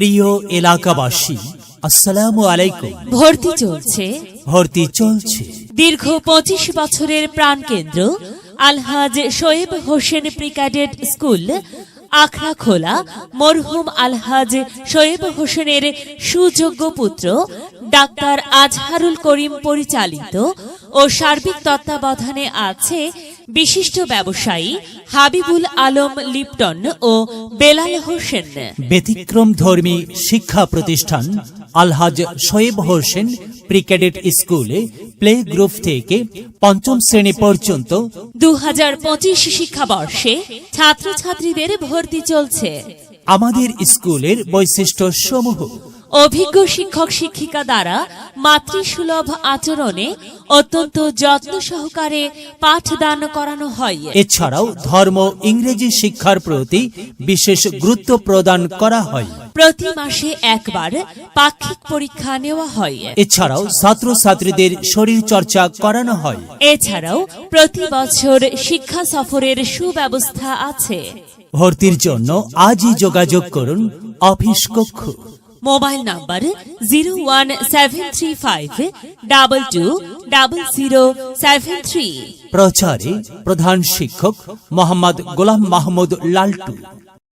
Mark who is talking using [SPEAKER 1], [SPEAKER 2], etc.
[SPEAKER 1] প্রিয় এলাকাবাসী আসসালামু আলাইকুম।
[SPEAKER 2] ভর্তি চলছে।
[SPEAKER 1] ভর্তি চলছে।
[SPEAKER 2] দীর্ঘ পঁচিশ বছরের প্রাণকেন্দ্র Alhaj Shoaib Hossain pre cadet school Akhrakhola মরহুম আলহাজ শোয়েব হোসেনের সুযোগ্য পুত্র ডাক্তার আজহারুল করিম পরিচালিত ও সার্বিক তত্ত্বাবধানে আছে বিশিষ্ট ব্যবসায়ী হাবিবুল আলম লিপটন ও বেলাল হোসেন।
[SPEAKER 1] ব্যতিক্রম ধর্মী শিক্ষা প্রতিষ্ঠান আলহাজ শোয়েব হোসেন প্রিক্যাডেট স্কুলে প্লে গ্রুপ থেকে পঞ্চম শ্রেণি পর্যন্ত
[SPEAKER 2] দু হাজার পঁচিশ শিক্ষাবর্ষে ছাত্রছাত্রীদের ভর্তি চলছে।
[SPEAKER 1] আমাদের স্কুলের বৈশিষ্ট্য সমূহ
[SPEAKER 2] অভিজ্ঞ শিক্ষক শিক্ষিকা দ্বারা মাতৃসুলভ আচরণে অত্যন্ত যত্ন সহকারে পাঠদান করানো হয়।
[SPEAKER 1] এছাড়াও ধর্ম ইংরেজি শিক্ষার প্রতি বিশেষ গুরুত্ব প্রদান করা হয়।
[SPEAKER 2] প্রতি মাসে একবার পাক্ষিক পরীক্ষা নেওয়া হয়।
[SPEAKER 1] এছাড়াও ছাত্রছাত্রীদের শরীর চর্চা করানো হয়।
[SPEAKER 2] এছাড়াও প্রতি বছর শিক্ষা সফরের সুব্যবস্থা আছে।
[SPEAKER 1] ভর্তির জন্য আজই যোগাযোগ করুন অফিস কক্ষ।
[SPEAKER 2] Mobile number zero one seven three five, double two, double zero, seven three.
[SPEAKER 1] প্রচারে, প্রধান শিক্ষক, মোহাম্মদ গোলাম মাহমুদ লালটু।